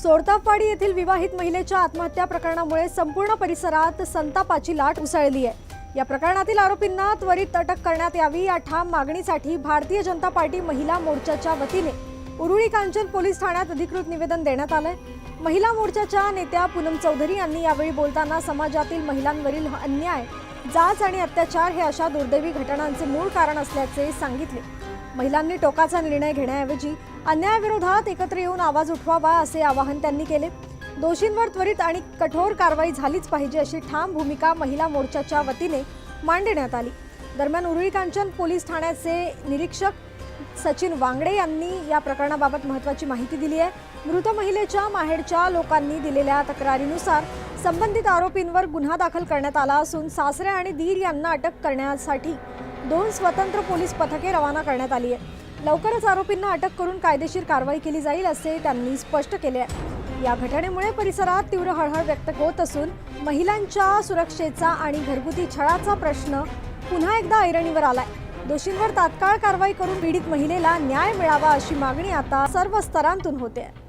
सोडतापाडी येथील विवाहित महिलेच्या आत्महत्या प्रकरणामुळे संपूर्ण परिसरात संतापाची लाट उसळली आहे. या प्रकरणातील आरोपींना त्वरित अटक करण्यात यावी या ठाम मागणीसाठी भारतीय जनता पार्टी महिला मोर्चाच्या वतीने उरुळी कांचन पोलीस ठाण्यात अधिकृत निवेदन देण्यात आलंय. महिला मोर्चाच्या नेत्या पूनम चौधरी यांनी यावेळी बोलताना समाजातील महिलांवरील अन्याय जाच आणि अत्याचार हे अशा दुर्दैवी घटनांचे मूळ कारण असल्याचे सांगितले. महिलांनी टोकाचा निर्णय घेण्याऐवजी अन्यायाविरोधात एकत्र येऊन आवाज उठवावा असे आवाहन त्यांनी केले. दोषींवर त्वरित आणि कठोर कारवाई झालीच पाहिजे अशी ठाम भूमिका महिला मोर्चाच्या वतीने मांडण्यात आली. दरम्यान उरुळी कांचन पोलीस ठाण्याचे निरीक्षक सचिन वांगडे यांनी या प्रकरणाबाबत महत्त्वाची माहिती दिली आहे. मृत महिलेच्या माहेरच्या लोकांनी दिलेल्या तक्रारीनुसार संबंधित आरोपींवर गुन्हा दाखल करण्यात आला असून सासरे आणि दीर यांना अटक करण्यासाठी दोन स्वतंत्र पोलीस पथके रवाना करण्यात आली आहे लवकरच आरोपींना अटक करून कायदेशीर कारवाई केली जाईल असे त्यांनी स्पष्ट केले आहे. या घटनेमुळे परिसरात तीव्र हळहळ व्यक्त होत असून महिलांच्या सुरक्षेचा आणि घरगुती छळाचा प्रश्न पुन्हा एकदा ऐरणीवर आलाय. दोषींवर तात्काळ कारवाई करून पीडित महिलेला न्याय मिळावा अशी मागणी आता सर्व स्तरांतून होते आहे.